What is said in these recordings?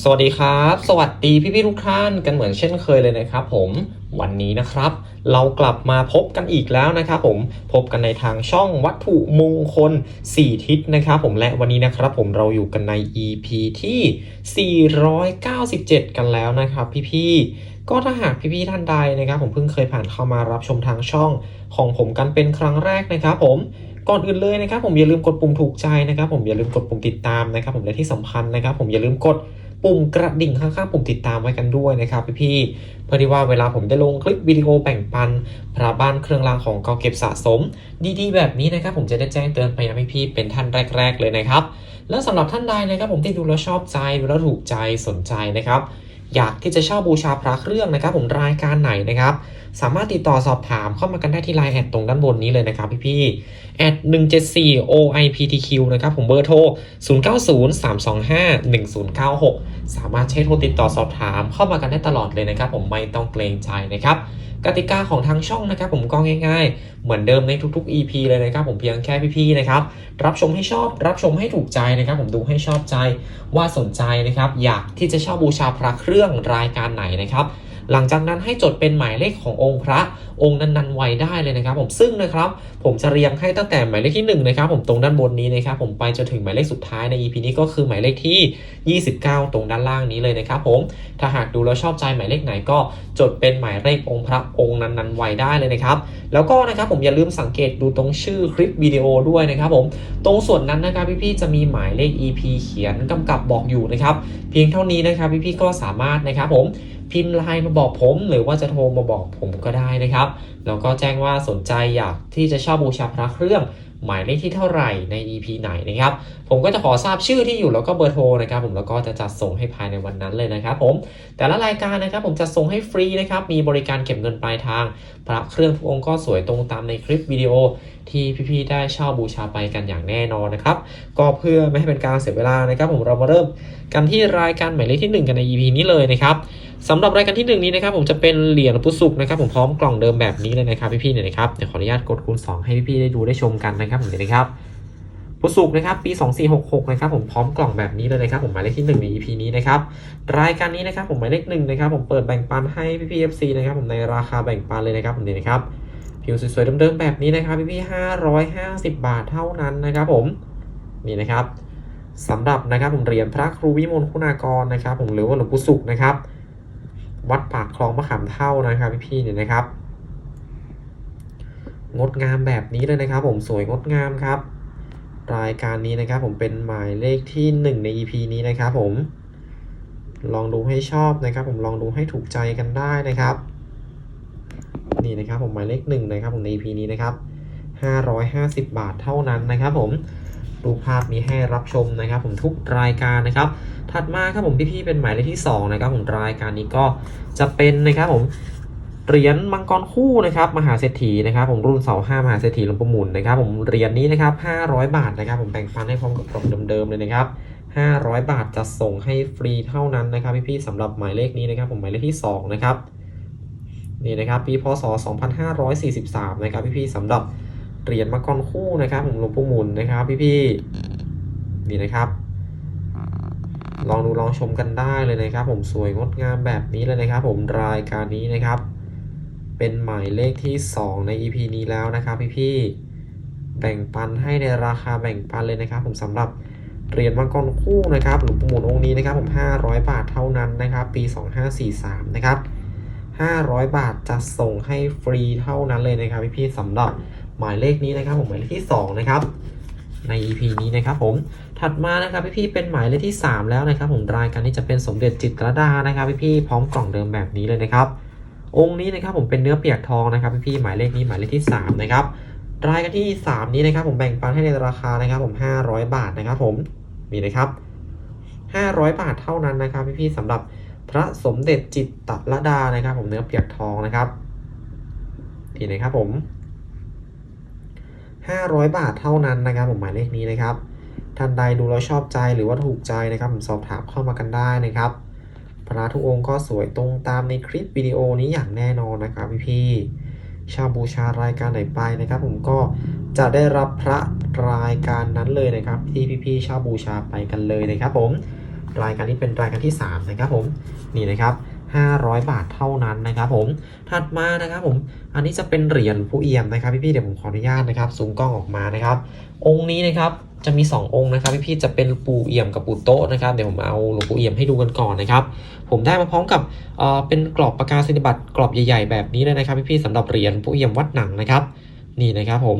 สวัสดีครับ สวัสดีพี่ๆทุกท่านกันเหมือนเช่นเคยเลยนะครับผมวันนี้นะครับ เรากลับมาพบกันอีกแล้วนะครับผมพบกันในทางช่องวัตถุมงคล 4 ทิศนะครับผมและวันนี้นะครับผมเราอยู่กันใน EP ที่ 497 กันแล้วนะครับ พี่ๆก็ถ้าหากพี่ๆท่านใดนะครับ ผมเพิ่งเคยผ่านเข้ามารับชมทางช่องของผมกันเป็นครั้งแรกนะครับผมก่อนอื่นเลยนะครับ ผมอย่าลืมกดปุ่มถูกใจนะครับ ผมอย่าลืมกดปุ่มติดตามนะครับ ผมและที่สำคัญนะครับ ผมอย่าลืมกด ปุ่มกระดิ่งข้างๆปุ่มติดตามไว้กันด้วยนะครับพี่ๆเพื่อที่ว่าเวลาผมได้ลงคลิปวิดีโอแบ่งปันพระบ้านเครื่องรางของเก่าเก็บสะสม ดีๆ แบบนี้นะครับผมจะได้แจ้งเตือนไปยังพี่ๆเป็นท่านแรก ๆ เลยนะครับ แล้วสำหรับท่านใดนะครับผมที่ดูแล้วชอบใจดูแล้วถูกใจสนใจนะครับ อยากที่จะเช่าบูชาพระเครื่องนะครับ ผมรายการไหนนะครับ สามารถติดต่อสอบถามเข้ามากันได้ที่ไลน์แอดตรงด้านบนนี้เลยนะครับพี่ๆแอด174 OIPTQ นะครับผมเบอร์โทร 0903251096 สามารถใช้โทรติดต่อสอบถามเข้ามากันได้ตลอดเลยนะครับ ผมไม่ต้องเกรงใจนะครับ กติกาของทางช่องนะครับผมก็ง่ายๆ เหมือนเดิมในทุกๆ EP เลยนะครับผมเพียงแค่พี่ๆนะครับรับชมให้ชอบรับชมให้ถูกใจนะครับ ผมดูให้ชอบใจว่าสนใจนะครับ อยากที่จะเช่าบูชาพระเครื่องรายการไหนนะครับ หลังจากนั้นให้จดเป็นหมายเลขขององค์พระองค์นั้นๆไว้ได้เลยนะครับ ผมซึ่งนะครับ ผมจะเรียงให้ตั้งแต่หมายเลขที่1นะครับผมตรงด้านบนนี้นะครับผมไปจนถึงหมายเลขสุดท้ายใน EP นี้ก็คือหมายเลขที่ 29 ตรงด้านล่างนี้เลยนะครับ ผมถ้าหากดูแล้วชอบใจหมายเลขไหนก็จดเป็นหมายเลของค์พระองค์นั้นๆไว้ได้เลยนะครับ แล้วก็นะครับผมอย่าลืมสังเกตดูตรงชื่อคลิปวิดีโอด้วยนะครับ ผมตรงส่วนนั้นนะครับพี่ๆจะมีหมายเลข EP เขียนกำกับบอกอยู่นะครับ เพียงเท่านี้นะครับพี่ๆก็สามารถนะครับผม พิมพ์ไลน์มาบอกผม หรือว่าจะโทรมาบอกผมก็ได้นะครับ แล้วก็แจ้งว่าสนใจอยากที่จะเช่าบูชาพระเครื่องหมายเลขที่เท่าไหร่ใน EP ไหนนะครับ ผมก็จะขอทราบชื่อที่อยู่แล้วก็เบอร์โทรนะครับ ผมแล้วก็จะจัดส่งให้ภายในวันนั้นเลยนะครับ ผมแต่ละรายการนะครับ ผมจะส่งให้ฟรีนะครับ มีบริการเก็บเงินปลายทาง พระเครื่องทุกองค์ก็สวยตรงตามในคลิปวิดีโอที่พี่ๆได้เช่าบูชาไปกันอย่างแน่นอนนะครับ ก็เพื่อไม่ให้เป็นการเสียเวลานะครับ ผมเรามาเริ่มกันที่รายการหมายเลขที่หนึ่งกันใน EP นี้เลยนะครับ สำหรับรายการที่หนึ่งนี้นะครับผมจะเป็นเหรียญพุสุกนะครับผมพร้อมกล่องเดิมแบบนี้เลยนะครับพี่ๆเนี่ยนะครับเดี๋ยวขออนุญาตกดคูณ 2 ให้พี่ๆได้ดูได้ชมกันนะครับผมเดี๋ยนะครับพุสุกนะครับปี 2466นะครับผมพร้อมกล่องแบบนี้เลยนะครับผมหมายเลขที่ 1 ใน EP นี้นะครับรายการนี้นะครับผมหมายเลขหนึ่งนะครับผมเปิดแบ่งปันให้พี่ๆ FC นะครับผมในราคาแบ่งปันเลยนะครับผมเดี๋ยนะครับผิวสวยๆเดิมๆแบบนี้นะครับพี่ๆ550 บาทเท่านั้นนะครับผมนี่นะครับสำหรับนะครับผมเหรียญพระครูวิมลคุณากรนะครับผมหรือว่าหลวงปู่สุขนะครับ วัดปากคลองมะขามเท่านะครับพี่ๆเนี่ยนะครับ งดงามแบบนี้เลยนะครับ ผมสวยงดงามครับ รายการนี้นะครับ ผมเป็นหมายเลขที่ 1 ใน EP นี้นะครับ ผมลองดูให้ชอบนะครับ ผมลองดูให้ถูกใจกันได้นะครับ นี่นะครับผมหมายเลขหนึ่งนะครับผมใน EP นี้นะครับ550 บาทเท่านั้นนะครับผม รูปภาพมีให้รับชมนะครับ ผมทุกรายการนะครับ ถัดมาครับผมพี่ๆเป็นหมายเลขที่สองนะครับ ผมรายการนี้ก็จะเป็นนะครับผมเหรียญมังกรคู่นะครับมหาเศรษฐีนะครับ ผมรุ่นเสาห้ามหาเศรษฐีหลวงปู่หมุนนะครับ ผมเหรียญนี้นะครับ 500 บาทนะครับ ผมแบ่งปันให้พร้อมกับกล่องเดิมๆเลยนะครับ 500 บาทจะส่งให้ฟรีเท่านั้นนะครับพี่ๆสำหรับหมายเลขนี้นะครับ ผมหมายเลขที่สองนะครับนี่นะครับปีพศ 2543 นะครับพี่ๆสำหรับ เหรียญมังกรคู่นะครับผมหลวงปู่หมุนนะครับพี่ๆนี่นะครับ ลองดูลองชมกันได้เลยนะครับ ผมสวยงดงามแบบนี้เลยนะครับ ผมรายการนี้นะครับ เป็นหมายเลขที่ 2 ใน EP นี้แล้วนะครับ พี่ๆแบ่งปันให้ในราคาแบ่งปันเลยนะครับ ผมสำหรับเหรียญมังกรคู่นะครับหลวงปู่หมุนองค์นี้นะครับ ผม 500 บาทเท่านั้นนะครับ ปี 2543 นะครับ 500 บาทจะส่งให้ฟรีเท่านั้นเลยนะครับพี่ๆสำหรับ หมายเลขนี้นะครับผมหมายเลขที่ 2 นะครับ ใน EP นี้นะครับผมถัดมานะครับพี่ๆเป็นหมายเลขที่ 3 แล้วนะครับ ผมรายการนี้จะเป็นสมเด็จจิตรดานะครับพี่ๆพร้อมกล่องเดิมแบบนี้เลยนะครับ องค์นี้นะครับผมเป็นเนื้อเปียกทองนะครับพี่ๆหมายเลขนี้หมายเลขที่3นะครับรายการที่ 3 นี้นะครับผมแบ่งปันให้ในราคานะครับผม 500 บาทนะครับผมมีนะครับ 500 บาทเท่านั้นนะครับพี่ๆสำหรับพระสมเด็จจิตตรลดานะครับ ผมเนื้อเปียกทองนะครับนี่นะครับผม 500 บาทเท่านั้นนะครับผมหมายเลขนี้นะครับท่านใดดูแล้วชอบใจหรือว่าถูกใจนะครับผมสอบถามเข้ามากันได้นะครับพระทุกองค์ก็สวยตรงตามในคลิปวิดีโอนี้อย่างแน่นอนนะครับพี่ๆชาวบูชารายการไหนไปนะครับ ผมก็จะได้รับพระรายการนั้นเลยนะครับ ที่พี่ๆชาวบูชาไปกันเลยนะครับ ผมรายการนี้เป็นรายการที่ 3 นะครับผมนี่นะครับ 500 บาทเท่านั้นนะครับผม ถัดมานะครับผม อันนี้จะเป็นเหรียญผู้เอี่ยมนะครับพี่ๆเดี๋ยวผมขออนุญาตนะครับซูมกล้องออกมานะครับ องค์นี้นะครับจะมี 2 องค์นะครับพี่ๆจะเป็นปู่เอี่ยมกับปู่โต๊ะนะครับเดี๋ยวผมเอาหลวงปู่เอี่ยมให้ดูกันก่อนนะครับผมได้มาพร้อมกับเอ่อเป็นกรอบประกาศนียบัตรกรอบใหญ่ ๆ แบบนี้เลยนะครับพี่ๆสำหรับเหรียญปู่เอี่ยมวัดหนังนะครับนี่นะครับผม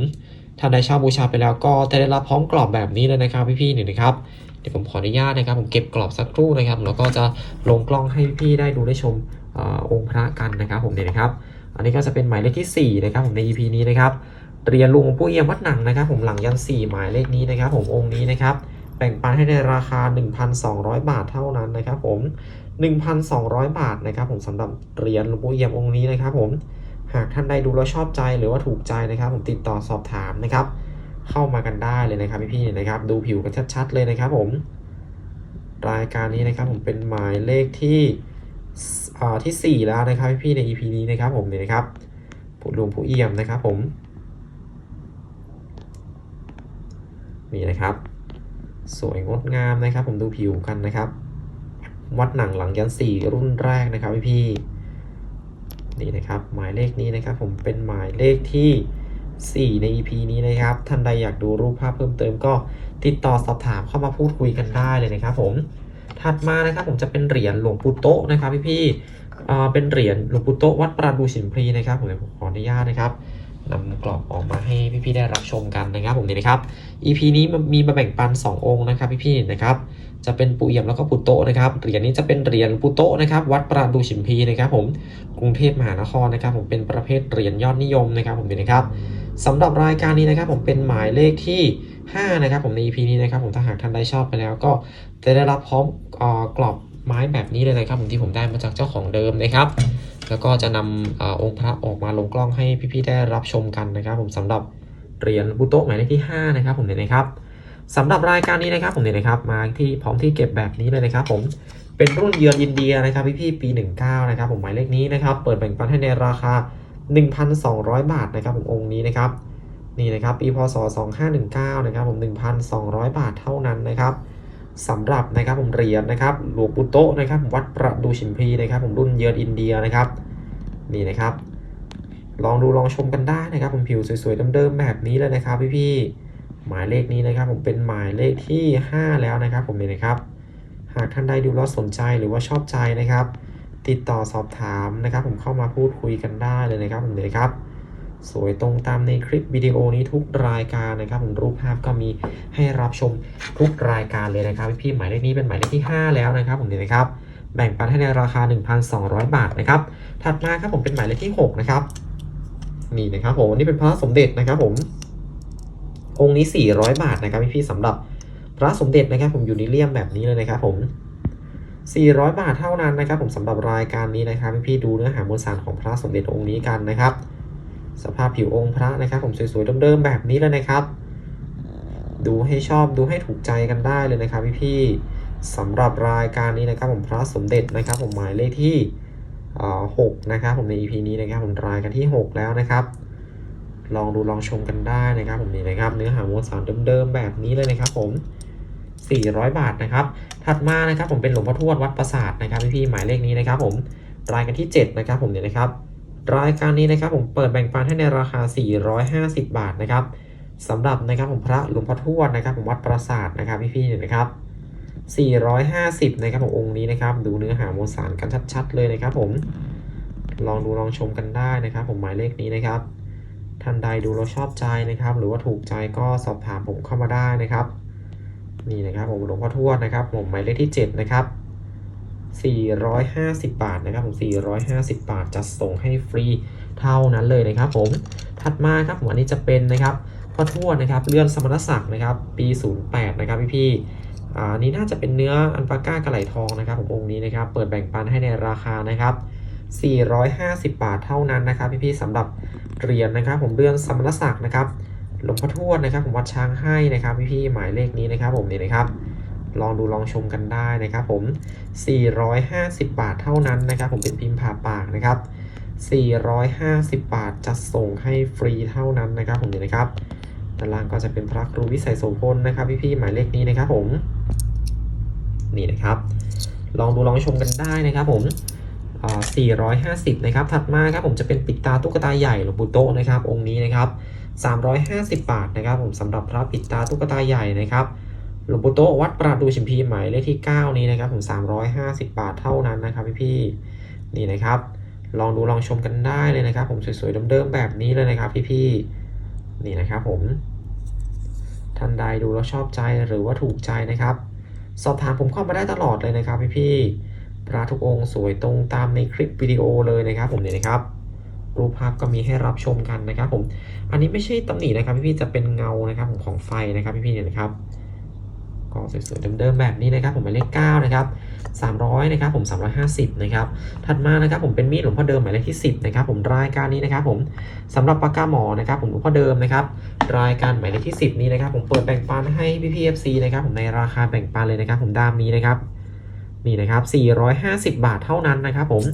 ถ้าได้เช่าบูชาไปแล้วก็จะได้รับพร้อมกรอบแบบนี้เลยนะครับพี่ๆนี่นะครับ เดี๋ยวผมขออนุญาตนะครับ ผมเก็บกรอบสักครู่นะครับ แล้วก็จะลงกล้องให้พี่ได้ดูได้ชมอองค์พระกันนะครับ ผมเนี่ยนะครับ อันนี้ก็จะเป็นหมายเลขที่4นะครับผมใน EP นี้นะครับเรียญหลวงปู่เอี่ยมวัดหนังนะครับ ผมหลังยัน4หมายเลขนี้นะครับ ผมองค์นี้นะครับแบ่งปันให้ในราคา 1,200 บาทเท่านั้นนะครับ ผม 1,200 บาทนะครับ ผมสำหรับเหรียญหลวงปู่เอี่ยมองค์นี้นะครับ ผมหากท่านใดดูแล้วชอบใจหรือว่าถูกใจนะครับ ผมติดต่อสอบถามนะครับ เข้ามากันได้เลยนะครับพี่ๆนะครับ ดูผิวกันชัดๆเลยนะครับผม รายการนี้นะครับผมเป็นหมายเลขที่อ่าที่ 4 แล้วนะครับพี่ๆใน EP นี้นะครับผมเนี่ยนะครับผู้หลวงผู้เอี่ยมนะครับผมนี่นะครับ สวยงดงามนะครับ ผมดูผิวกันนะครับ วัดหนังหลังยันสี่รุ่นแรกนะครับพี่ๆนี่นะครับ หมายเลขนี้นะครับ ผมเป็นหมายเลขที่ 4 ใน EP นี้นะครับ ท่านใดอยากดูรูปภาพเพิ่มเติมก็ติดต่อสอบถามเข้ามาพูดคุยกันได้เลยนะครับผม ถัดมานะครับผมจะเป็นเหรียญหลวงปู่โตนะครับพี่ๆอ่เป็นเหรียญหลวงปู่โตวัดปราดูฉิมพลีนะครับผมขออนุญาตนะครับนำกรอบออกมาให้พี่ๆได้รับชมกันนะครับผมนี่นะครับ EP นี้มันมีมาแบ่งปัน 2 องค์นะครับพี่ๆนะครับ จะเป็นปู่เอี่ยมแล้วก็ปู่โตนะครับ เหรียญนี้จะเป็นเหรียญปู่โตนะครับ วัดปราดูฉิมพีนะครับผม กรุงเทพมหานครนะครับ ผมเป็นประเภทเหรียญยอดนิยมนะครับผมนี่นะครับ สำหรับรายการนี้นะครับผมเป็นหมายเลขที่ 5 นะครับผมใน EP นี้นะครับผมถ้าหากท่านได้ชอบไปแล้วก็จะได้รับพร้อมกรอบไม้แบบนี้เลยนะครับผมที่ผมได้มาจากเจ้าของเดิมนะครับ แล้วก็จะนำออองค์พระออกมาลงกล้องให้พี่ๆได้รับชมกันนะครับ ผมสำหรับเหรียญบุโตะหมายเลขที่ 5 นะครับผมเนี่ยนะครับสำหรับรายการนี้นะครับผมเนี่ยนะครับมาที่พร้อมที่เก็บแบบนี้เลยนะครับ ผมเป็นรุ่นเยือนอินเดียนะครับพี่ๆปี 19 นะครับผมหมายเลขนี้นะครับเปิดแบ่งปันให้ในราคา 1,200 บาทนะครับผมองค์นี้นะครับนี่นะครับปีพศ 2519 นะครับผม 1,200 บาทเท่านั้นนะครับสำหรับนะครับผมเหรียญนะครับหลวงปู่โตนะครับวัดประดูชิมพีนะครับผมรุ่นเยือนอินเดียนะครับนี่นะครับ ลองดูลองชมกันได้นะครับผมผิวสวยๆเดิมๆแบบนี้เลยนะครับพี่ๆหมายเลขนี้นะครับผมเป็นหมายเลขที่ 5 แล้วนะครับผมนี่นะครับ หากท่านใดดูแล้วสนใจหรือว่าชอบใจนะครับ ติดต่อสอบถามนะครับ ผมเข้ามาพูดคุยกันได้เลยนะครับผมนี่นะครับ สวยตรงตามในคลิปวิดีโอนี้ทุกรายการนะครับ ผมรูปภาพก็มีให้รับชมทุกรายการเลยนะครับ พี่ๆหมายเลขนี้เป็นหมายเลขที่ 5 แล้วนะครับ ผมเนี่ยนะครับ แบ่งปันให้ในราคา 1,200 บาทนะครับ ถัดมาครับผมเป็นหมายเลขที่ 6 นะครับนี่นะครับผมนี่เป็นพระสมเด็จนะครับ ผม องค์นี้ 400 บาทนะครับพี่ๆสำหรับพระสมเด็จนะครับ ผมอยู่ในเลี่ยมแบบนี้เลยนะครับ ผม 400 บาทเท่านั้นนะครับ ผมสำหรับรายการนี้นะครับพี่ๆดูเนื้อหามวลสารของพระสมเด็จองค์นี้กันนะครับ สภาพผิวองค์พระนะครับ ผมสวยๆเดิมๆแบบนี้เลยนะครับ ดูให้ชอบดูให้ถูกใจกันได้เลยนะครับพี่ๆสำหรับรายการนี้นะครับ ผมพระสมเด็จนะครับ ผมหมายเลขที่หกนะครับผมใน EP นี้นะครับผมรายกันที่ 6 แล้วนะครับ ลองดูลองชมกันได้นะครับ ผมนี่นะครับ เนื้อหามวลสารเดิมๆแบบนี้เลยนะครับผม 400 บาทนะครับ ถัดมานะครับผมเป็นหลวงพ่อทวดวัดปราสาทนะครับพี่ๆหมายเลขนี้นะครับผมรายกันที่ 7 นะครับผมเนี่ยนะครับ รายการนี้นะครับผมเปิดแบ่งปันให้ในราคา 450 บาทนะครับสำหรับนะครับผมพระหลวงพ่อทวดนะครับผมวัดปราสาทนะครับพี่ๆเนี่ยนะครับ 450 นะครับผมองค์นี้นะครับดูเนื้อหามวลสารกันชัด ๆ เลยนะครับผมลองดูลองชมกันได้นะครับ ผมหมายเลขนี้นะครับท่านใดดูแล้วชอบใจนะครับ หรือว่าถูกใจก็สอบถามผมเข้ามาได้นะครับ นี่นะครับผมหลวงพ่อทวดนะครับผมหมายเลขที่ 7 นะครับ 450 บาทนะครับผม450 บาทจะส่งให้ฟรีเท่านั้นเลยนะครับผมถัดมาครับผมอันนี้จะเป็นนะครับพ่อทวดนะครับเลื่อนสมณศักดิ์นะครับ ปี 08 นะครับพี่ๆอ่อันนี้น่าจะเป็นเนื้ออันปาก้ากระไหลทองนะครับผมองค์นี้นะครับ เปิดแบ่งปันให้ในราคานะครับ450 บาทเท่านั้นนะครับ พี่ๆสำหรับเหรียญนะครับ ผมเลื่อนสมณศักดิ์นะครับ หลวงพ่อทวดนะครับผมวัดช้างให้นะครับพี่ๆหมายเลขนี้นะครับผมนี่นะครับ ลองดูลองชมกันได้นะครับผม 450 บาทเท่านั้นนะครับ ผมเป็นพิมพ์ผ่าปากนะครับ 450 บาทจะส่งให้ฟรีเท่านั้นนะครับ ผมนี่นะครับด้านล่างก็จะเป็นพระครูวิสัยโสพลนะครับพี่ๆหมายเลขนี้นะครับผมนี่นะครับ ลองดูลองชมกันได้นะครับ ผมอ่า450 นะครับ ถัดมาครับผมจะเป็นปิดตาตุ๊กตาใหญ่หลวงปู่โตนะครับ องค์นี้นะครับ 350 บาทนะครับผมสำหรับพระปิดตาตุ๊กตาใหญ่นะครับหลวงปู่โตวัดประดูชิมพีหมายเลขที่ 9 นี้นะครับผม350 บาทเท่านั้นนะครับพี่ๆนี่นะครับ ลองดูลองชมกันได้เลยนะครับ ผมสวยๆเดิมๆแบบนี้เลยนะครับพี่ๆนี่นะครับผมท่านใดดูแล้วชอบใจหรือว่าถูกใจนะครับ สอบถามผมเข้ามาได้ตลอดเลยนะครับพี่ๆพระทุกองค์สวยตรงตามในคลิปวิดีโอเลยนะครับผมเนี่ยนะครับ รูปภาพก็มีให้รับชมกันนะครับผม อันนี้ไม่ใช่ตำหนินะครับพี่ๆจะเป็นเงานะครับของของไฟนะครับพี่ๆเนี่ยนะครับก็สวยๆเดิมๆแบบนี้นะครับผมหมายเลข9นะครับ300นะครับผม350นะครับถัดมานะครับผมเป็นมีดหลวงพ่อเดิมหมายเลขที่ 10นะครับผมรายการนี้นะครับผมสำหรับปากกาหมอนะครับผมหลวงพ่อเดิมนะครับรายการหมายเลขที่ 10 นี้นะครับผมเปิดแบ่งปันให้พี่พีเอฟซีนะครับผมในราคาแบ่งปันเลยนะครับผมดามนี้นะครับนี่นะครับ450 บาทเท่านั้นนะครับผม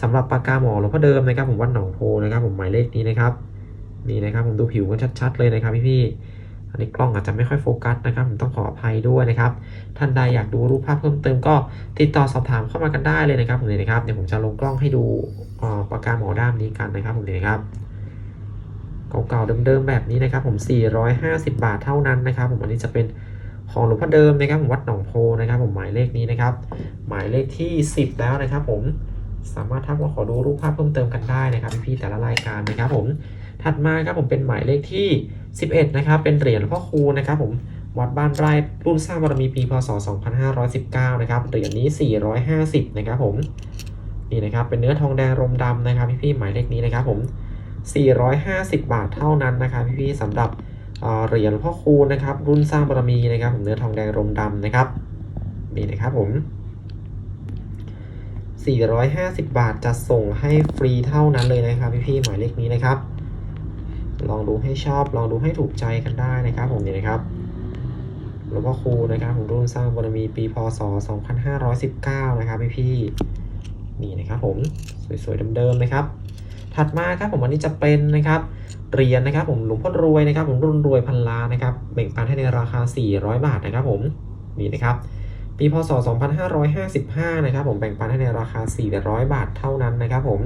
สำหรับปากกาหมอหลวงพ่อเดิมนะครับ ผมวัดหนองโพนะครับ ผมหมายเลขนี้นะครับนี่นะครับ ผมดูผิวกันชัดๆเลยนะครับพี่ๆอันนี้กล้องอาจจะไม่ค่อยโฟกัสนะครับ ผมต้องขออภัยด้วยนะครับ ท่านใดอยากดูรูปภาพเพิ่มเติมก็ติดต่อสอบถามเข้ามากันได้เลยนะครับ ผมเนี่ยนะครับเดี๋ยวผมจะลงกล้องให้ดูปากกาหมอด้ามนี้กันนะครับ ผมเนี่ยนะครับเก่าๆเดิมๆแบบนี้นะครับ ผม 450 บาทเท่านั้นนะครับ ผมอันนี้จะเป็นของหลวงพ่อเดิมนะครับ ผมวัดหนองโพนะครับ ผมหมายเลขนี้นะครับ หมายเลขที่ 10 แล้วนะครับ ผม สามารถทักมาขอดูรูปภาพเพิ่มเติมกันได้นะครับพี่ๆแต่ละรายการนะครับผมถัดมาครับผมเป็นหมายเลขที่ 11 นะครับ เป็นเหรียญหลวงพ่อคูณนะครับผมวัดบ้านไร่รุ่นสร้างบารมีปีพศ 2519 นะครับเหรียญนี้ 450 นะครับผมนี่นะครับเป็นเนื้อทองแดงรมดำนะครับพี่ๆหมายเลขนี้นะครับผม 450 บาทเท่านั้นนะครับพี่ๆสำหรับเหรียญหลวงพ่อคูณนะครับ รุ่นสร้างบารมีนะครับ ผมเนื้อทองแดงรมดำนะครับนี่นะครับผม 450 บาทจะส่งให้ฟรีเท่านั้นเลยนะครับพี่ๆหมายเลขนี้นะครับ ลองดูให้ชอบลองดูให้ถูกใจกันได้นะครับผมนี่นะครับหลวงพ่อครูนะครับผมรุ่นสร้างบารมีปีพศ 2519 นะครับพี่ๆนี่นะครับผมสวยๆเดิมๆนะครับ ถัดมาครับผมวันนี้จะเป็นนะครับเหรียญนะครับผมหลวงพ่อรวยนะครับผมรุ่นรวยพันล้านนะครับแบ่งปันให้ในราคา 400 บาทนะครับผมนี่นะครับ ปีพศ 2555 นะครับผมแบ่งปันให้ในราคา 400 บาทเท่านั้นนะครับผม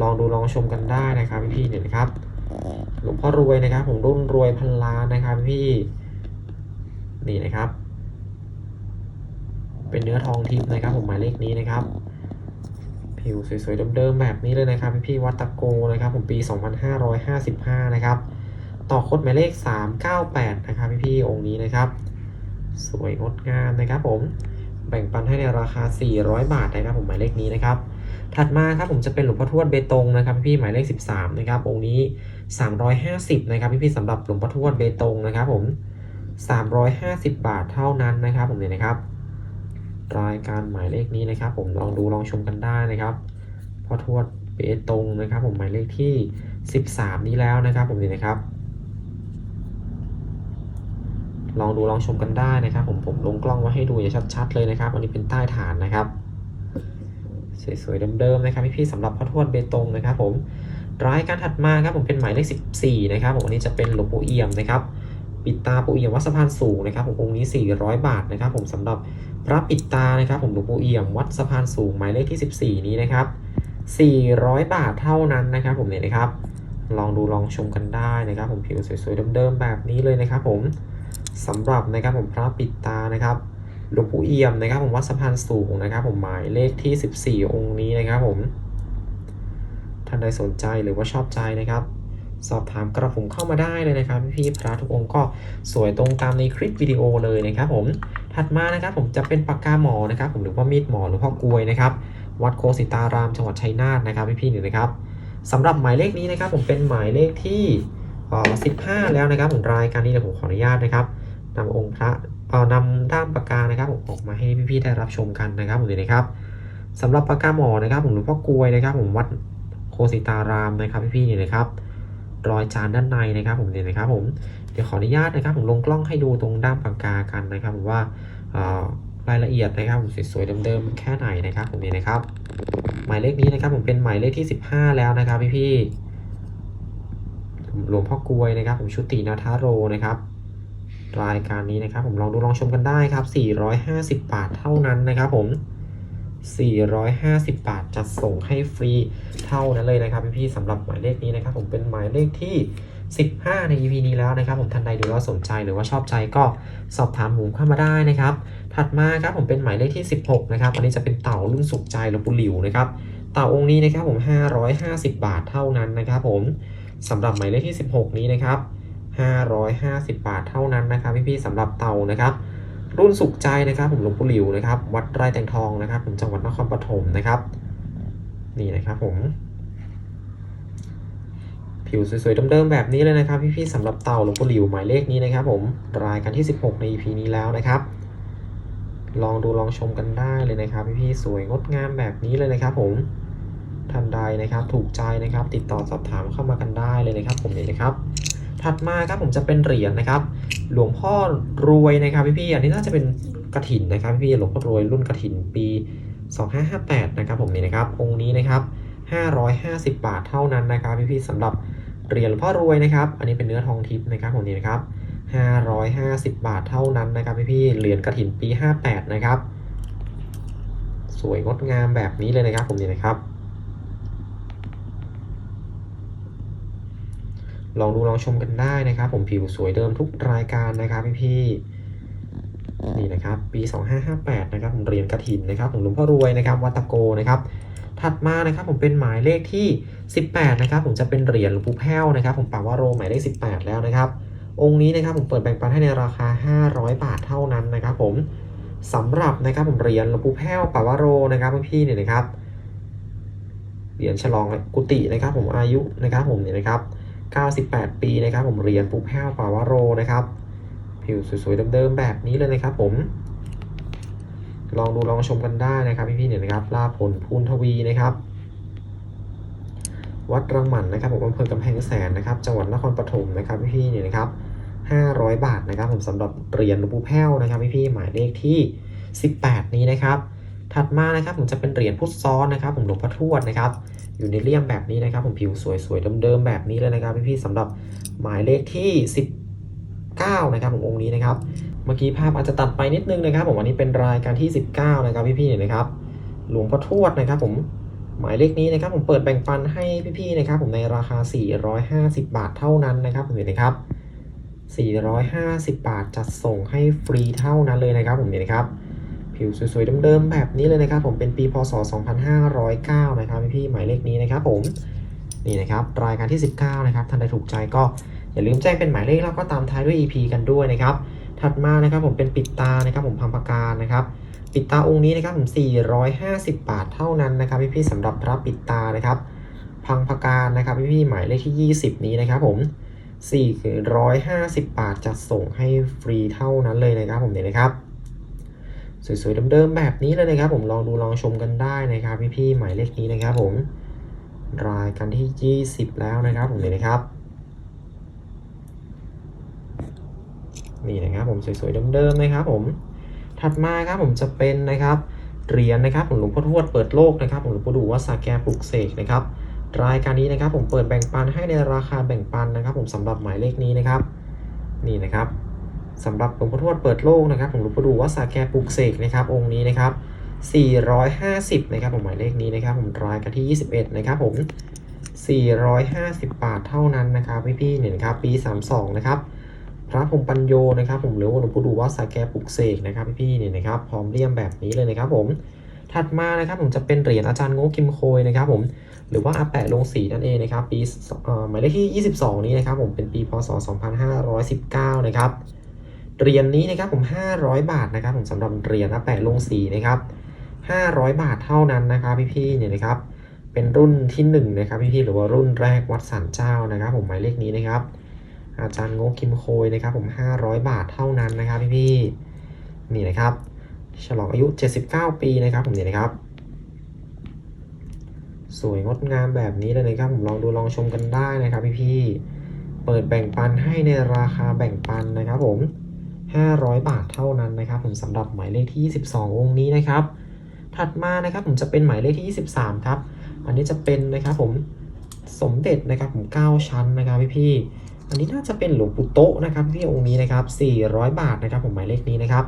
ลองดูลองชมกันได้นะครับพี่ๆเนี่ยนะครับหลวงพ่อรวยนะครับ ผมรุ่นรวยพันล้านนะครับพี่นี่นะครับ เป็นเนื้อทองทิพย์นะครับ ผมหมายเลขนี้นะครับ ผิวสวยๆเดิมๆแบบนี้เลยนะครับพี่ๆวัตโกนะครับ ผมปี 2555 นะครับ ต่อคดหมายเลข 398 นะครับพี่ๆองค์นี้นะครับ สวยงดงามนะครับผม แบ่งปันให้ในราคา 400 บาทนะครับผมหมายเลขนี้นะครับ ถัดมาครับผมจะเป็นหลวงพ่อทวดเบตงนะครับพี่หมายเลข 13 นะครับ องค์นี้ 350 นะครับพี่ๆสำหรับหลวงพ่อทวดเบตงนะครับผม 350 บาทเท่านั้นนะครับผมเนี่ยนะครับ รายการหมายเลขนี้นะครับ ผมลองดูลองชมกันได้นะครับพ่อทวดเบตงนะครับ ผมหมายเลขที่ 13 นี้แล้วนะครับผมเนี่ยนะครับ ลองดูลองชมกันได้นะครับ ผมผมลงกล้องไว้ให้ดูอย่างชัด ๆ เลยนะครับ อันนี้เป็นใต้ฐานนะครับสวยๆเดิมๆนะครับพี่ๆสำหรับพ่อทวดเบตงนะครับผมรายการถัดมาครับผมเป็นหมายเลข 14 นะครับผมอันนี้จะเป็นหลวงปู่เอี่ยมนะครับปิดตาปู่เอี่ยมวัดสะพานสูงนะครับผมองค์นี้ 400 บาทนะครับ ผมสำหรับพระปิดตานะครับ ผมหลวงปู่เอี่ยมวัดสะพานสูงหมายเลขที่ 14 นี้นะครับ 400 บาทเท่านั้นนะครับผมเนี่ยนะครับ ลองดูลองชมกันได้นะครับ ผมผิวสวยๆเดิมๆแบบนี้เลยนะครับ ผม สำหรับนะครับผมพระปิดตานะครับหลวงปู่เอี่ยมนะครับ ผมวัดสะพานสูงนะครับ ผมหมายเลขที่ 14 องค์นี้นะครับ ผมท่านใดสนใจหรือว่าชอบใจนะครับ สอบถามกระผมเข้ามาได้เลยนะครับ พี่พระทุกองค์ก็สวยตรงตามในคลิปวิดีโอเลยนะครับ ผมถัดมานะครับ ผมจะเป็นปากกาหมอนะครับ ผมหรือว่ามีดหมอหรือพ่อกลวยนะครับ วัดโคสิตารามจังหวัดชัยนาทนะครับพี่ๆหนึ่งนะครับสำหรับหมายเลขนี้นะครับ ผมเป็นหมายเลขที่เอ่อ15 แล้วนะครับ ผมรายการนี้เดี๋ยวผมขออนุญาตนะครับ นำองค์พระเอ่อนำด้ามปากกานะครับผมออกมาให้พี่ๆได้รับชมกันนะครับผมนี่นะครับสำหรับปากกาหมอนะครับ ผมหลวงพ่อกลวยนะครับ ผมวัดโคสิตารามนะครับพี่ๆนี่นะครับ รอยจานด้านในนะครับ ผมเนี่ยนะครับ ผมเดี๋ยวขออนุญาตนะครับ ผมลงกล้องให้ดูตรงด้ามปากกากันนะครับผมว่ารายละเอียดนะครับผมสวยๆเดิมๆแค่ไหนนะครับผมเนี่ยนะครับ หมายเลขนี้นะครับ ผมเป็นหมายเลขที่ 15 แล้วนะครับพี่พี่ๆหลวงพ่อกลวยนะครับ ผมชุตินาทาโรนะครับ รายการนี้นะครับผมลองดูลองชมกันได้ครับ 450 บาทเท่านั้นนะครับผม 450 บาทจัดส่งให้ฟรีเท่านั้นเลยนะครับพี่ๆสำหรับหมายเลขนี้นะครับผมเป็นหมายเลขที่ 15 ใน EP นี้แล้วนะครับ ผมท่านใดดูแล้วสนใจหรือว่าชอบใจก็สอบถามผมเข้ามาได้นะครับ ถัดมาครับผมเป็นหมายเลขที่ 16 นะครับอันนี้จะเป็นเต่ารุ่นสุขใจหลวงปู่หลิวนะครับเต่าองค์นี้นะครับผม 550 บาทเท่านั้นนะครับ ผมสำหรับหมายเลขที่ 16 นี้นะครับ 550 บาทเท่านั้นนะครับพี่ๆสำหรับเตานะครับ รุ่นสุขใจนะครับ ผมหลวงปู่หลิวนะครับ วัดไร่แตงทองนะครับผมจังหวัดนครปฐมนะครับ นี่นะครับผม ผิวสวยๆเดิมๆแบบนี้เลยนะครับ พี่ๆสำหรับเตาหลวงปู่หลิวหมายเลขนี้นะครับ ผมรายการที่ 16 ใน EP นี้แล้วนะครับ ลองดูลองชมกันได้เลยนะครับ พี่ๆสวยงดงามแบบนี้เลยนะครับ ผมท่านใดนะครับ ถูกใจนะครับ ติดต่อสอบถามเข้ามากันได้เลยนะครับ ผมนี่นะครับ ถัดมาครับผมจะเป็นเหรียญนะครับ หลวงพ่อรวยนะครับพี่ๆอันนี้น่าจะเป็นกระถินนะครับพี่ๆหลวงพ่อรวยรุ่นกระถินปี 2558 นะครับผมนี่นะครับองค์นี้นะครับ 550 บาทเท่านั้นนะครับพี่ๆสำหรับเหรียญหลวงพ่อรวยนะครับ อันนี้เป็นเนื้อทองทิพย์นะครับผมนี่นะครับ 550 บาทเท่านั้นนะครับพี่ๆเหรียญกระถินปี 58 นะครับ สวยงดงามแบบนี้เลยนะครับผมนี่นะครับ ลองดูลองชมกันได้นะครับ ผมผิวสวยเดิมทุกรายการนะครับพี่ๆนี่นะครับ ปี 2558 นะครับผมเหรียญกระถินนะครับผมหลวงพ่อรวยนะครับ วัตโกนะครับ ถัดมานะครับผมเป็นหมายเลขที่ 18 นะครับ ผมจะเป็นเหรียญหลวงปู่แพ้วนะครับ ผมปาวาโรหมายเลข 18 แล้วนะครับ องค์นี้นะครับผมเปิดแบ่งปันให้ในราคา 500 บาทเท่านั้นนะครับผมสำหรับนะครับผมเหรียญหลวงปู่แพ้วปาวาโรนะครับพี่ๆเนี่ยนะครับเหรียญฉลองกุฏินะครับ ผมอายุนะครับผมเนี่ยนะครับ 98 ปีนะครับผมเหรียญปูแพ้วปาวาโรนะครับผิวสวยๆเดิมๆแบบนี้เลยนะครับผมลองดูลองชมกันได้นะครับพี่ๆเนี่ยนะครับลาผลพูนทวีนะครับ วัดรังหมันนะครับผมอำเภอกำแพงแสนนะครับ จังหวัดนครปฐมนะครับพี่ๆเนี่ยนะครับ 500 บาทนะครับ ผมสำหรับเหรียญหลวงปู่แพ้วนะครับพี่ๆหมายเลขที่ 18 นี้นะครับ ถัดมานะครับผมจะเป็นเหรียญพุทธซ้อนนะครับ ผมหลวงพ่อทวดนะครับ อยู่ในเลี่ยมแบบนี้นะครับ ผมผิวสวยๆเดิมๆแบบนี้เลยนะครับพี่ๆสำหรับหมายเลขที่ 19 นะครับผมองค์นี้นะครับ เมื่อกี้ภาพอาจจะตัดไปนิดนึงนะครับ ผมอันนี้เป็นรายการที่ 19 นะครับพี่ๆเนี่ยนะครับ หลวงพ่อทวดนะครับ ผมหมายเลขนี้นะครับ ผมเปิดแบ่งปันให้พี่ๆนะครับ ผมในราคา 450 บาทเท่านั้นนะครับผมเห็นนะครับ 450 บาทจัดส่งให้ฟรีเท่านั้นเลยนะครับ ผมเนี่นะครับ ผิวสวยๆเดิมๆแบบนี้เลยนะครับผมเป็นปีพศ 2509 นะครับพี่หมายเลขนี้นะครับผมนี่นะครับรายการที่ 19 นะครับท่านใดถูกใจก็อย่าลืมแจ้งเป็นหมายเลขแล้วก็ตามท้ายด้วย EP กันด้วยนะครับ ถัดมานะครับผมเป็นปิดตานะครับผมพังปาการนะครับปิดตาองค์นี้นะครับผม450 บาทเท่านั้นนะครับพี่ๆสำหรับพระปิดตานะครับ พังปาการนะครับพี่ๆหมายเลขที่ 20 นี้นะครับผม450 บาทจัดส่งให้ฟรีเท่านั้นเลยนะครับผมเนี่ยนะครับ สวยๆเดิมๆแบบนี้เลยนะครับ ผมลองดูลองชมกันได้นะครับพี่ๆหมายเลขนี้นะครับผมรายการที่ 20 แล้วนะครับผมเนี่ยนะครับนี่นะครับผมสวยๆเดิมๆนะครับผมถัดมาครับผมจะเป็นนะครับเหรียญนะครับผมหลวงพ่อทวดเปิดโลกนะครับผมหลวงพ่อดูวัดสาแกปลุกเสกนะครับรายการนี้นะครับผมเปิดแบ่งปันให้ในราคาแบ่งปันนะครับ ผมสำหรับหมายเลขนี้นะครับ นี่นะครับ สำหรับหลวงพ่อทวดเปิดโลกนะครับผมหลวงพ่อดูวัดสาแกปลุกเสกนะครับองค์นี้นะครับ 450 นะครับผมหมายเลขนี้นะครับผมรายการที่ 21 นะครับผม 450 บาทเท่านั้นนะครับพี่ๆเนี่ยนะครับปี 32 นะครับ พระพรมปัญโยนะครับ ผมหรือว่าหลวงปู่ดูวัดสาแกปลุกเสกนะครับพี่ๆเนี่ยนะครับพร้อมเลี่ยมแบบนี้เลยนะครับผมถัดมานะครับผมจะเป็นเหรียญอาจารย์โง่คิมโคยนะครับผมหรือว่าอาแปะลงสีนั่นเองนะครับปีเอ่อหมายเลขที่ 22 นี้นะครับผมเป็นปีพศ 2519 นะครับ เหรียญนี้นะครับผม 500 บาทนะครับผมสำหรับเหรียญอาแปะลงสีนะครับ 500 บาทเท่านั้นนะครับพี่ๆเนี่ยนะครับ เป็นรุ่นที่1นะครับพี่ๆหรือว่ารุ่นแรกวัดสันเจ้านะครับ ผมหมายเลขนี้นะครับ อาจารย์โงคิมโคยนะครับ ผม 500 บาทเท่านั้นนะครับพี่ๆนี่นะครับ ฉลองอายุ 79 ปีนะครับ ผมเนี่ยนะครับ สวยงดงามแบบนี้เลยนะครับ ผมลองดูลองชมกันได้นะครับพี่ๆเปิดแบ่งปันให้ในราคาแบ่งปันนะครับผม 500 บาทเท่านั้นนะครับ ผมสำหรับหมายเลขที่ 22 องค์นี้นะครับ ถัดมานะครับผมจะเป็นหมายเลขที่ 23 ครับ อันนี้จะเป็นนะครับผมสมเด็จนะครับผม 9 ชั้นนะครับพี่พี่อันนี้น่าจะเป็นหลวงปู่โตะนะครับพี่องค์นี้นะครับ 400 บาทนะครับ ผมหมายเลขนี้นะครับ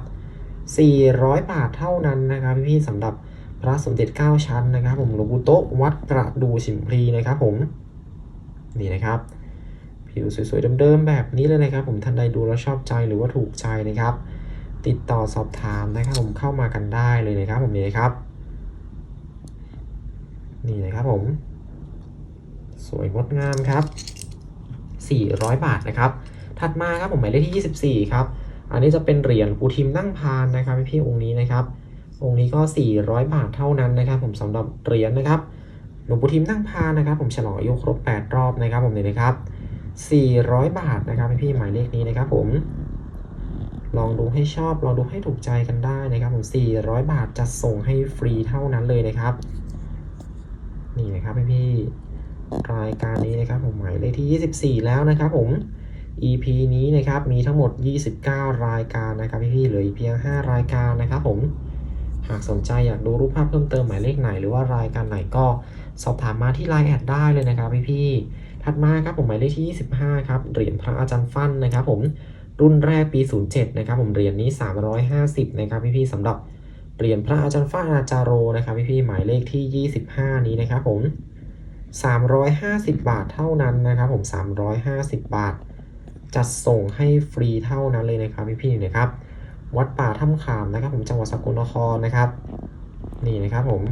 400 บาทเท่านั้นนะครับพี่ๆสำหรับพระสมเด็จ 9 ชั้นนะครับ ผมหลวงปู่โตะวัดประดูฉิมพลีนะครับ ผมนี่นะครับ ผิวสวยๆเดิมๆแบบนี้เลยนะครับ ผมท่านใดดูแล้วชอบใจหรือว่าถูกใจนะครับ ติดต่อสอบถามนะครับผมเข้ามากันได้เลยนะครับ ผมนี่ครับ นี่นะครับผม สวยงดงามครับ 400 บาทนะครับ ถัดมาครับผมหมายเลขที่ 24 ครับอันนี้จะเป็นเหรียญปูทิมนั่งพานนะครับพี่องค์นี้นะครับ องค์นี้ก็ 400 บาทเท่านั้นนะครับ ผมสำหรับเหรียญนะครับหลวงปู่ทิมนั่งพานนะครับ ผมฉลองอายุครบ 8 รอบนะครับ ผมเนี่ยนะครับ 400 บาทนะครับพี่หมายเลขนี้นะครับผม ลองดูให้ชอบ ลองดูให้ถูกใจกันได้นะครับผม 400 บาทจะส่งให้ฟรีเท่านั้นเลยนะครับ นี่นะครับพี่รายการนี้นะครับผมหมายเลขที่ 24 แล้วนะครับผม EP นี้นะครับมีทั้งหมด 29 รายการนะครับพี่ๆเหลืออีกเพียง 5 รายการนะครับผมหากสนใจอยากดูรูปภาพเพิ่มเติมหมายเลขไหน หรือว่ารายการไหนก็สอบถามมาที่ Line แอดได้เลยนะครับพี่ๆ ถัดมาครับผมหมายเลขที่ 25 ครับ เหรียญพระอาจารย์ฟั่นนะครับผมรุ่นแรกปี 07 นะครับผมเหรียญนี้ 350 นะครับพี่ๆสำหรับเหรียญพระอาจารย์ฟั่นอาจารโรนะครับพี่ๆหมายเลขที่ 25 นี้นะครับผม 350 บาทเท่านั้นนะครับผม 350 บาท จัดส่งให้ฟรีเท่านั้นเลยนะครับพี่ๆนะครับ วัดป่าถ้ำขามนะครับผมจังหวัดสกลนครนะครับ นี่นะครับผม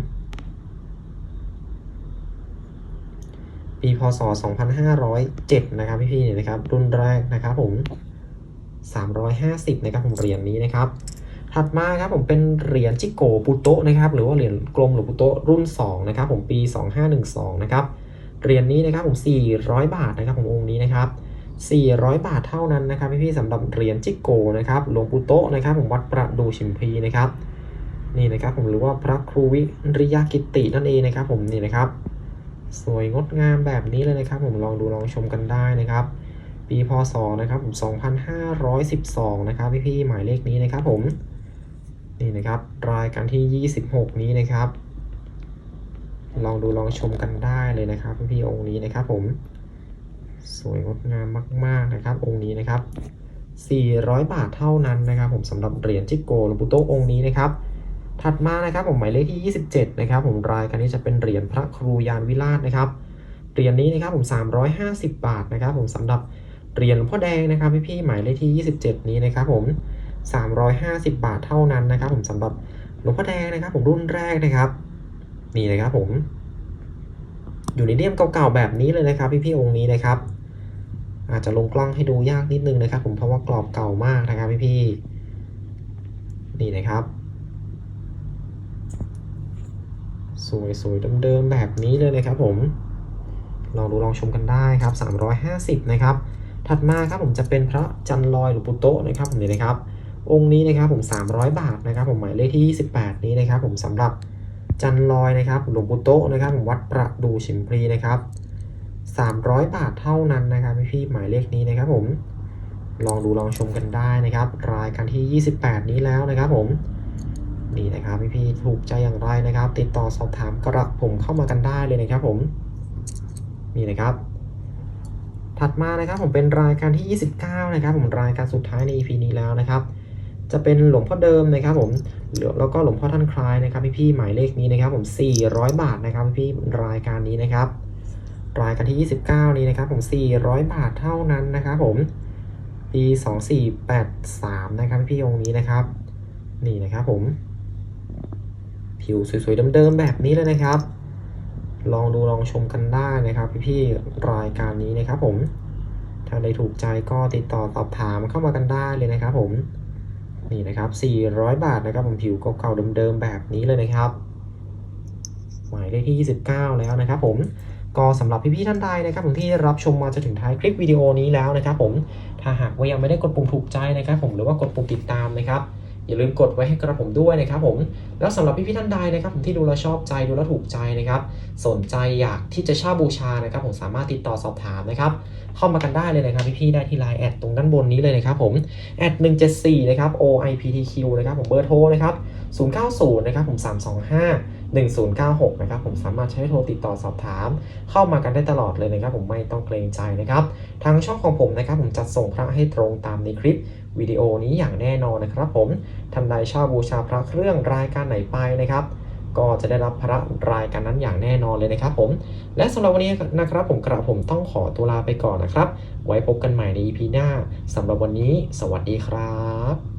ปีพศ 2507 นะครับพี่ๆเนี่ยนะครับ รุ่นแรกนะครับผม 350 นะครับผมเหรียญนี้นะครับ ถัดมาครับผมเป็นเหรียญจิโกปุโตะนะครับ หรือว่าเหรียญกลมหลวงปุโตะรุ่น 2 นะครับ ผมปี 2512 นะครับเหรียญนี้นะครับผม 400 บาทนะครับผมองค์นี้นะครับ 400 บาทเท่านั้นนะครับพี่ๆสำหรับเหรียญจิโกนะครับหลวงปู่โตะนะครับ ผมวัดประดูชิมพีนะครับนี่นะครับผมหรือว่าพระครูวิริยกิตินั่นเองนะครับผมนี่นะครับ สวยงดงามแบบนี้เลยนะครับ ผมลองดูลองชมกันได้นะครับ ปีพศนะครับผม2512 นะครับพี่ๆหมายเลขนี้นะครับผมนี่นะครับรายการที่ 26 นี้นะครับ ลองดูลองชมกันได้เลยนะครับพี่ๆองค์นี้นะครับผมสวยงดงามมาก ๆนะครับ องค์นี้นะครับ 400 บาทเท่านั้นนะครับ ผมสำหรับเหรียญจิโกลวงปู่โตองค์นี้นะครับ ถัดมานะครับผมหมายเลขที่ 27 นะครับผมรายการนี้จะเป็นเหรียญพระครูยานวิราชนะครับเหรียญนี้นะครับผม 350 บาทนะครับผมสำหรับเหรียญหลวงพ่อแดงนะครับพี่ๆหมายเลขที่ 27 นี้นะครับผม 350 บาทเท่านั้นนะครับ ผมสำหรับหลวงพ่อแดงนะครับ ผมรุ่นแรกนะครับ นี่นะครับผม อยู่ในเดียมเก่าๆแบบนี้เลยนะครับ พี่ๆองค์นี้นะครับ อาจจะลงกล้องให้ดูยากนิดนึงนะครับ ผมเพราะว่ากรอบเก่ามากนะครับ พี่ๆนี่นะครับ สวยๆเดิมๆแบบนี้เลยนะครับผม ลองดูลองชมกันได้ครับ 350 นะครับ ถัดมาครับผมจะเป็นพระจันลอยหลวงปู่โตะนะครับผมนี่นะครับ องค์นี้นะครับผม 300 บาทนะครับผมหมายเลขที่ 28 นี้นะครับผมสำหรับจันลอยนะครับหลวงปู่โตะนะครับผมวัดประดูฉิมพลีนะครับ 300 บาทเท่านั้นนะครับพี่ๆหมายเลขนี้นะครับผมลองดูลองชมกันได้นะครับ รายการที่ 28 นี้แล้วนะครับผม นี่นะครับพี่ๆถูกใจอย่างไรนะครับ ติดต่อสอบถามกระผมเข้ามากันได้เลยนะครับผมนี่นะครับ ถัดมานะครับผมเป็นรายการที่ 29 นะครับ ผมรายการสุดท้ายใน EP นี้แล้วนะครับ จะเป็นหลวงพ่อเดิมนะครับ ผมแล้วก็หลวงพ่อท่านคลายนะครับพี่ๆหมายเลขนี้นะครับ ผม 400 บาทนะครับพี่ๆรายการนี้นะครับ รายการที่ 29 นี้นะครับ ผม 400 บาทเท่านั้นนะครับ ผมปี2483 นะครับพี่ๆองค์นี้นะครับ นี่นะครับผม ผิวสวยๆเดิมๆแบบนี้เลยนะครับ ลองดูลองชมกันได้นะครับ พี่ๆรายการนี้นะครับผมถ้าได้ถูกใจก็ติดต่อสอบถามเข้ามากันได้เลยนะครับ ผมนี่นะครับ 400 บาทนะครับผมผิวเก่าๆเดิมๆแบบนี้เลยนะครับ หมายเลขที่ 29 แล้วนะครับ ผมก็สำหรับพี่ๆท่านใดนะครับผมที่รับชมมาจนถึงท้ายคลิปวิดีโอนี้แล้วนะครับ ผมถ้าหากว่ายังไม่ได้กดปุ่มถูกใจนะครับ ผมหรือว่ากดปุ่มติดตามนะครับ อย่าลืมกดไว้ให้กระผมด้วยนะครับผม แล้วสำหรับพี่พี่ท่านใดนะครับผมที่ดูแลชอบใจดูแลถูกใจนะครับ สนใจอยากที่จะเช่าบูชานะครับ ผมสามารถติดต่อสอบถามนะครับ เข้ามากันได้เลยนะครับพี่พี่ได้ที่ไลน์แอดตรงด้านบนนี้เลยนะครับผมแอดหนึ่งเจ็ดสี่นะครับ OIPTQ นะครับผมเบอร์โทรนะครับศูนย์เก้าศูนย์นะครับผมสามสองห้า 1096นะครับผมสามารถใช้โทรติดต่อสอบถาม เข้ามากันได้ตลอดเลยนะครับผมไม่ต้องเกรงใจนะครับทางช่องของผมนะครับผมจัดส่งพระให้ตรงตามในคลิปวิดีโอนี้อย่างแน่นอนนะครับผมท่านใดช่าบูชาพระเครื่องรายการไหนไปนะครับก็จะได้รับพระรายการนั้นอย่างแน่นอนเลยนะครับผม และสำหรับวันนี้นะครับผมกระผมต้องขอตัวลาไปก่อนนะครับ ไว้พบกันใหม่ใน EP หน้าสำหรับวันนี้ สวัสดีครับ